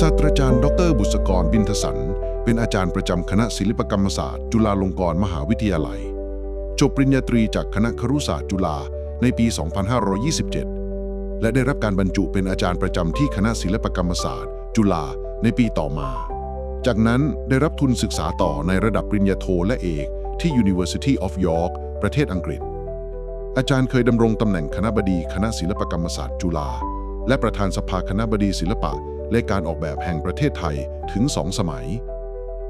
ศาสตราจารย์ ดร บุษกรบินทสัน เป็นอาจารย์ประจำคณะศิลปกรรมศาสตร์ จุฬาลงกรณ์มหาวิทยาลัย จบปริญญาตรีจากคณะครุศาสตร์จุฬาในปี 2527 และได้รับการบรรจุเป็นอาจารย์ประจำที่คณะศิลปกรรมศาสตร์ จุฬาในปีต่อมา จากนั้นได้รับทุนศึกษาต่อในระดับปริญญาโทและเอกที่ University of York ประเทศอังกฤษ อาจารย์เคยดำรงตำแหน่งคณะบดีคณะศิลปกรรมศาสตร์จุฬาและประธานสภาคณะบดีศิลปะ และการออกแบบแห่งประเทศไทยถึงสองสมัย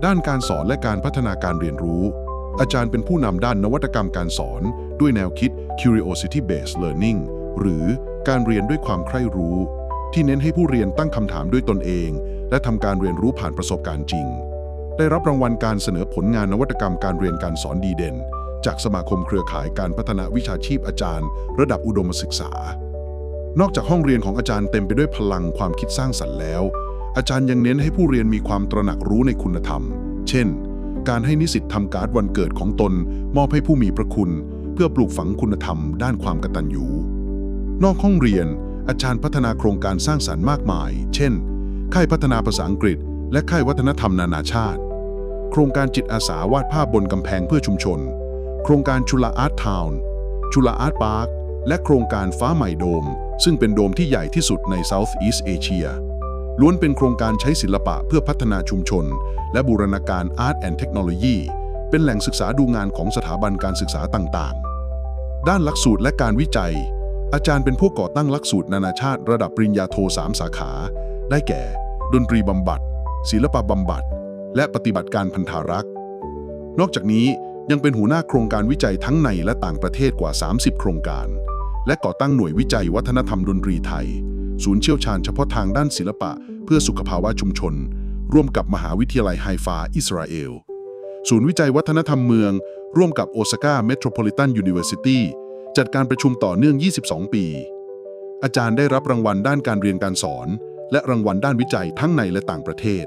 ด้านการสอนและการพัฒนาการเรียนรู้ อาจารย์เป็นผู้นำด้านนวัตกรรมการสอน ด้วยแนวคิด curiosity based learning หรือการเรียนด้วยความใคร่รู้ ที่เน้นให้ผู้เรียนตั้งคำถามด้วยตนเอง และทำการเรียนรู้ผ่านประสบการณ์จริง ได้รับรางวัลการเสนอผลงานนวัตกรรมการเรียนการสอนดีเด่น จากสมาคมเครือข่ายการพัฒนาวิชาชีพอาจารย์ ระดับอุดมศึกษา นอกจากห้องเรียนของอาจารย์เต็มไปด้วยพลังความคิดสร้างสรรค์แล้ว อาจารย์ยังเน้นให้ผู้เรียนมีความตระหนักรู้ในคุณธรรม เช่น การให้นิสิตทำการ์ดวันเกิดของตน มอบให้ผู้มีพระคุณ เพื่อปลูกฝังคุณธรรม ด้านความกตัญญู นอกห้องเรียน อาจารย์พัฒนาโครงการสร้างสรรค์มากมาย เช่น ค่ายพัฒนาภาษาอังกฤษ และค่ายวัฒนธรรมนานาชาติ โครงการจิตอาสาวาดภาพบนกำแพงเพื่อชุมชน โครงการชุลาอาร์ตทาวน์ชุลาอาร์ตพาร์ค และโครงการฟ้าใหม่โดม ซึ่งเป็นโดมที่ใหญ่ที่สุดใน Southeast Asia ล้วนเป็นโครงการใช้ศิลปะเพื่อพัฒนาชุมชน และบูรณาการ Art and Technology เป็นแหล่งศึกษาดูงานของสถาบันการศึกษาต่างๆ ด้านหลักสูตรและการวิจัย อาจารย์เป็นผู้ก่อตั้งหลักสูตรนานาชาติระดับปริญญาโท3สาขา ได้แก่ ดนตรีบำบัด ศิลปะบำบัด และปฏิบัติการพันธารักษ์ นอกจากนี้ยังเป็นหัวหน้าโครงการวิจัยทั้งในและต่างประเทศกว่า 30 โครงการ และก่อตั้งหน่วยวิจัยวัฒนธรรมดนตรีไทย ศูนย์เชี่ยวชาญเฉพาะทางด้านศิลปะ เพื่อสุขภาวะชุมชน ร่วมกับมหาวิทยาลัยไฮฟาอิสราเอล ศูนย์วิจัยวัฒนธรรมเมือง ร่วมกับโอซาก้าเมโทรโพลิแทนยูนิเวอร์ซิตี้จัดการประชุมต่อเนื่อง 22 ปี อาจารย์ได้รับรางวัลด้านการเรียนการสอน และรางวัลด้านวิจัยทั้งในและต่างประเทศ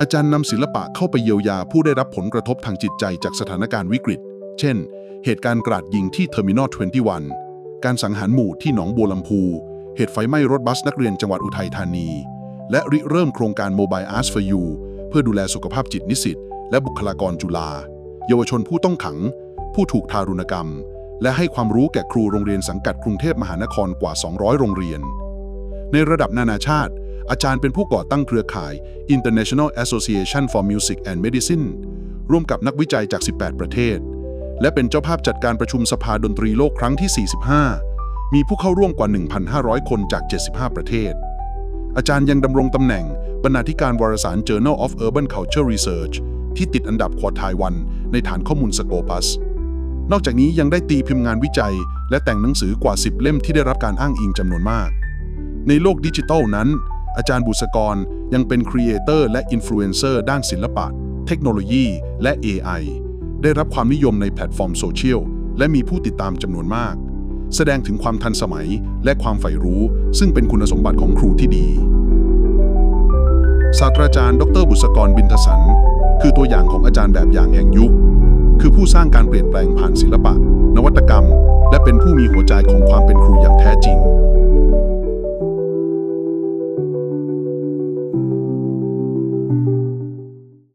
อาจารย์นำศิลปะเข้าไปเยียวยาผู้ได้รับผลกระทบทางจิตใจจากสถานการณ์วิกฤต เช่น เหตุการณ์กราดยิงที่เทอร์มินอล21 การสังหารหมู่ที่หนองบัวลำพู เหตุไฟไหม้รถบัสนักเรียนจังหวัดอุทัยธานี และริเริ่มโครงการ Mobile Arts for You เพื่อดูแลสุขภาพจิตนิสิต และบุคลากรจุฬาเยาวชนผู้ต้องขัง ผู้ถูกทารุณกรรม และให้ความรู้แก่ครูโรงเรียนสังกัดกรุงเทพมหานครกว่า 200 โรงเรียน ในระดับนานาชาติ อาจารย์เป็นผู้ก่อตั้งเครือข่าย International Association for Music and Medicine ร่วมกับนักวิจัยจาก 18 ประเทศ และเป็นเจ้าภาพจัดการประชุมสภาดนตรีโลกครั้งที่ 45 มีผู้เข้าร่วมกว่า 1,500 คนจาก 75 ประเทศ อาจารย์ยังดำรงตำแหน่ง บรรณาธิการวารสาร Journal of Urban Culture Research ที่ติดอันดับควอไทวัน ในฐานข้อมูลสโกปัส นอกจากนี้ยังได้ตีพิมพ์งานวิจัย และแต่งหนังสือกว่า 10 เล่มที่ได้รับการอ้างอิงจำนวนมาก ในโลกดิจิทัลนั้น อาจารย์บุษกรยังเป็นครีเอเตอร์และอินฟลูเอนเซอร์ด้านศิลปะ เทคโนโลยี และ AI ได้รับความนิยมในแพลตฟอร์มโซเชียลและมีผู้ติดตามจำนวนมาก แสดงถึงความทันสมัยและความใฝ่รู้ ซึ่งเป็นคุณสมบัติของครูที่ดี ศาสตราจารย์ ดร บุษกรบินทสัน คือตัวอย่างของอาจารย์แบบอย่างแห่งยุค คือผู้สร้างการเปลี่ยนแปลงผ่านศิลปะ นวัตกรรม และเป็นผู้มีหัวใจของความเป็นครูอย่างแท้